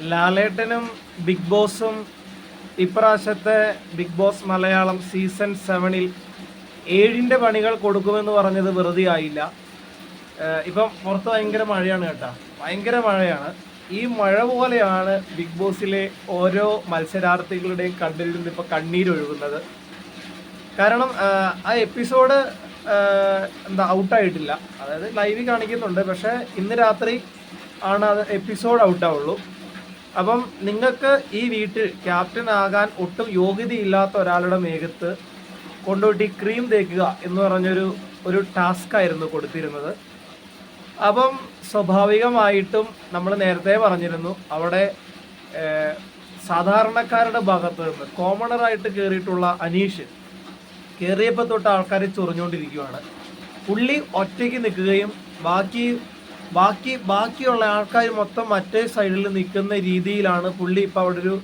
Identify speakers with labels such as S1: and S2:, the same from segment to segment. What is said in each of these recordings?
S1: ലാലേട്ടനും big ബോസും ഇപ്രാവശ്യത്തെ big boss Malayalam season സെവനിൽ ഏഴിന്റെ പണികൾ കൊടുക്കുമെന്ന് പറഞ്ഞത് വെറുതെ ആയില്ല. ഇപ്പം പുറത്ത് ഭയങ്കര മഴയാണ് കേട്ടോ. ഭയങ്കര മഴയാണ്. ഈ മഴ പോലെയാണ് ബിഗ് ബോസിലെ ഓരോ മത്സരാർത്ഥികളുടെയും കണ്ണിൽ നിന്ന് ഇപ്പോൾ കണ്ണീരൊഴുകുന്നത് കാരണം ആ എപ്പിസോഡ് എന്താ ഔട്ടായിട്ടില്ല. അതായത് ലൈവിൽ കാണിക്കുന്നുണ്ട്. പക്ഷേ ഇന്ന് രാത്രി ആണ് അത് എപ്പിസോഡ് ഔട്ടാവുള്ളൂ. അപ്പം നിങ്ങൾക്ക് ഈ വീട്ടിൽ ക്യാപ്റ്റൻ ആകാൻ ഒട്ടും യോഗ്യതയില്ലാത്ത ഒരാളുടെ മേഘത്ത് കൊണ്ടുപോയിട്ട് ഈ ക്രീം തേക്കുക എന്ന് പറഞ്ഞൊരു ഒരു ടാസ്ക് ആയിരുന്നു കൊടുത്തിരുന്നത്. അപ്പം സ്വാഭാവികമായിട്ടും നമ്മൾ നേരത്തെ പറഞ്ഞിരുന്നു അവിടെ സാധാരണക്കാരുടെ ഭാഗത്ത് നിന്ന് കോമണറായിട്ട് കയറിയിട്ടുള്ള അനീഷ് കയറിയപ്പോൾ തൊട്ട് ആൾക്കാരെ ചൊറിഞ്ഞുകൊണ്ടിരിക്കുകയാണ് പുള്ളി ഒറ്റയ്ക്ക് നിൽക്കുകയും ബാക്കി ബാക്കി ബാക്കിയുള്ള ആൾക്കാർ മൊത്തം മറ്റേ സൈഡിൽ നിൽക്കുന്ന രീതിയിലാണ് പുള്ളി ഇപ്പോൾ അവിടെ ഒരു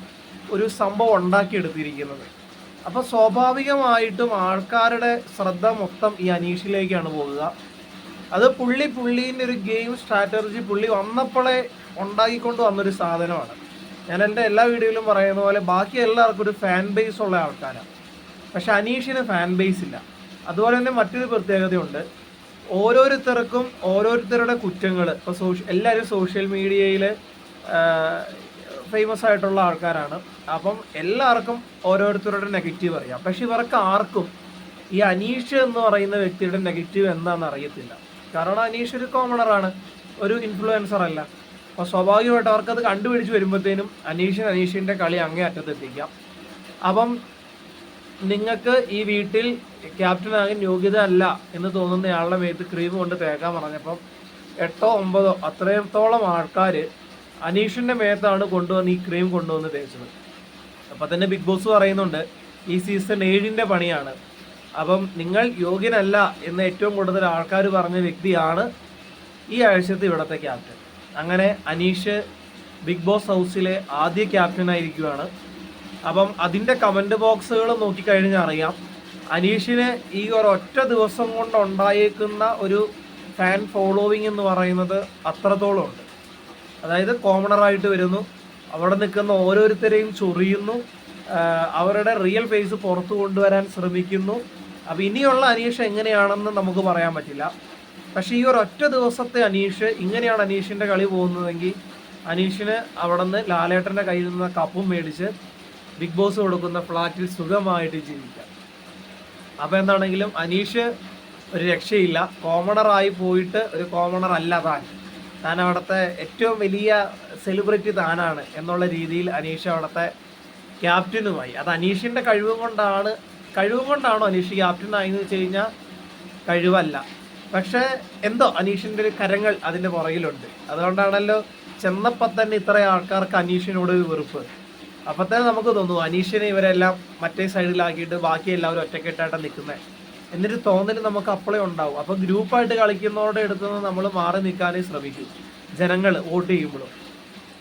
S1: ഒരു സംഭവം ഉണ്ടാക്കിയെടുത്തിരിക്കുന്നത്. അപ്പോൾ സ്വാഭാവികമായിട്ടും ആൾക്കാരുടെ ശ്രദ്ധ മൊത്തം ഈ അനീഷിലേക്കാണ് പോകുക. അത് പുള്ളി പുള്ളീന്റെ ഒരു ഗെയിം സ്ട്രാറ്റജി പുള്ളി വന്നപ്പോഴേ ഉണ്ടാക്കിക്കൊണ്ട് വന്നൊരു സാധനമാണ്. ഞാൻ എന്റെ എല്ലാ വീഡിയോയിലും പറയുന്ന പോലെ ബാക്കി എല്ലാവർക്കും ഒരു ഫാൻ ബേസ് ഉള്ള ആൾക്കാരാണ് പക്ഷെ അനീഷിന് ഫാൻ ബേസ് ഇല്ല. അതുപോലെ തന്നെ മറ്റൊരു പ്രത്യേകതയുണ്ട്. ഓരോരുത്തർക്കും ഓരോരുത്തരുടെ കുറ്റങ്ങൾ ഇപ്പോൾ സോഷ്യ എല്ലാവരും സോഷ്യൽ മീഡിയയിൽ ഫേമസ് ആയിട്ടുള്ള ആൾക്കാരാണ്. അപ്പം എല്ലാവർക്കും ഓരോരുത്തരുടെ നെഗറ്റീവ് അറിയാം. പക്ഷെ ഇവർക്ക് ആർക്കും ഈ അനീഷ് എന്ന് പറയുന്ന വ്യക്തിയുടെ നെഗറ്റീവ് എന്താണെന്ന് അറിയത്തില്ല. കാരണം അനീഷ് ഒരു കോമണറാണ് ഒരു ഇൻഫ്ലുവൻസർ അല്ല. അപ്പോൾ സ്വാഭാവികമായിട്ട് അവർക്കത് കണ്ടുപിടിച്ച് വരുമ്പോഴത്തേനും അനീഷിന് അനീഷിന്റെ കളി അങ്ങേ അറ്റത്തെത്തിക്കാം അപ്പം നിങ്ങൾക്ക് ഈ വീട്ടിൽ ക്യാപ്റ്റൻ ആകാൻ യോഗ്യത അല്ല എന്ന് തോന്നുന്നയാളുടെ മേത്ത് ക്രീം കൊണ്ട് തേക്കാൻ പറഞ്ഞപ്പം എട്ടോ ഒമ്പതോ അത്രത്തോളം ആൾക്കാർ അനീഷിന്റെ മേത്താണ് കൊണ്ടുവന്ന് ഈ ക്രീം കൊണ്ടുവന്ന് തേച്ചത്. അപ്പം തന്നെ ബിഗ് ബോസ് പറയുന്നുണ്ട് ഈ സീസൺ ഏഴിന്റെ പണിയാണ്. അപ്പം നിങ്ങൾ യോഗ്യനല്ല എന്ന് ഏറ്റവും കൂടുതൽ ആൾക്കാർ പറഞ്ഞ വ്യക്തിയാണ് ഈ ആഴ്ചത്തെ ഇവിടുത്തെ ക്യാപ്റ്റൻ. അങ്ങനെ അനീഷ് ബിഗ് ബോസ് ഹൗസിലെ ആദ്യ ക്യാപ്റ്റനായിരിക്കുവാണ് അപ്പം അതിന്റെ കമന്റ് ബോക്സുകൾ നോക്കിക്കഴിഞ്ഞാൽ അറിയാം അനീഷിന് ഈ ഒരൊറ്റ ദിവസം കൊണ്ട് ഉണ്ടായേക്കുന്ന ഒരു ഫാൻ ഫോളോവിങ് എന്ന് പറയുന്നത് അത്രത്തോളം ഉണ്ട്. അതായത് കോമണറായിട്ട് വരുന്നു. അവിടെ നിൽക്കുന്ന ഓരോരുത്തരെയും ചൊറിയുന്നു. അവരുടെ റിയൽ ഫേസ് പുറത്തു കൊണ്ടുവരാൻ ശ്രമിക്കുന്നു. അപ്പം ഇനിയുള്ള അനീഷ് എങ്ങനെയാണെന്ന് നമുക്ക് പറയാൻ പറ്റില്ല. പക്ഷേ ഈ ഒരു ഒറ്റ ദിവസത്തെ അനീഷ് ഇങ്ങനെയാണ് അനീഷിന്റെ കളി പോകുന്നതെങ്കിൽ അനീഷിന് അവിടെ നിന്ന് ലാലേട്ടന്റെ കയ്യിൽ നിന്ന് കപ്പും മേടിച്ച് ബിഗ് ബോസ് കൊടുക്കുന്ന ഫ്ലാറ്റിൽ സുഖമായിട്ട് ജീവിക്കാം. അപ്പോൾ എന്താണെങ്കിലും അനീഷ് ഒരു രക്ഷയില്ല. കോമണറായി പോയിട്ട് ഒരു കോമണർ അല്ല താൻ. താൻ അവിടുത്തെ ഏറ്റവും വലിയ സെലിബ്രിറ്റി താനാണ് എന്നുള്ള രീതിയിൽ അനീഷ് അവിടുത്തെ ക്യാപ്റ്റനുമായി അത് അനീഷിന്റെ കഴിവ് കൊണ്ടാണ് കഴിവ് കൊണ്ടാണോ അനീഷ് ക്യാപ്റ്റൻ ആയെന്ന് വെച്ച് കഴിഞ്ഞാൽ കഴിവല്ല. പക്ഷേ എന്തോ അനീഷിന്റെ ഒരു കരങ്ങൾ അതിന്റെ പുറകിലുണ്ട്. അതുകൊണ്ടാണല്ലോ ചെന്നപ്പോ തന്നെ ഇത്ര ആൾക്കാർക്ക് അനീഷിനോട് വെറുപ്പ്. അപ്പം തന്നെ നമുക്ക് തോന്നുന്നു അനീഷിനെ ഇവരെല്ലാം മറ്റേ സൈഡിലാക്കിയിട്ട് ബാക്കി എല്ലാവരും ഒറ്റക്കെട്ടായിട്ട് നിൽക്കുന്നത് എന്നിട്ട് തോന്നൽ നമുക്ക് അപ്പോഴേ ഉണ്ടാവും. അപ്പോൾ ഗ്രൂപ്പായിട്ട് കളിക്കുന്നവരുടെ അടുത്ത് നിന്ന് നമ്മൾ മാറി നിൽക്കാനേ ശ്രമിക്കും. ജനങ്ങൾ വോട്ട് ചെയ്യുമ്പോഴും.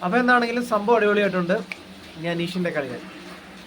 S1: അപ്പോൾ എന്താണെങ്കിലും സംഭവം അടിപൊളിയായിട്ടുണ്ട്. ഞാൻ അനീഷിന്റെ കളികൾ.